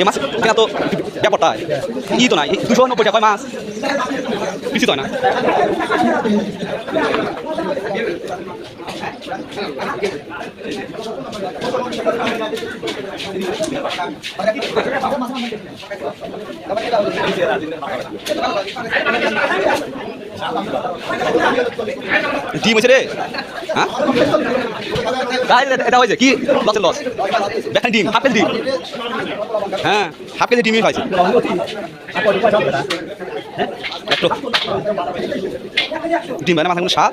এ মাছ কেনা তো ব্যাপারটা ই তো নাই। দুশো নব্বই টাকা মাছ? কিছু তো না। ডিম হয়েছে রে? হ্যাঁ? এটা- হয়েছে কি? লসের লস। দেখেন ডিম, হাফ কেজি ডিম। হ্যাঁ হাফ কেজি ডিমই একটু ডিম মানে মাথাগুলো স্বাদ?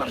না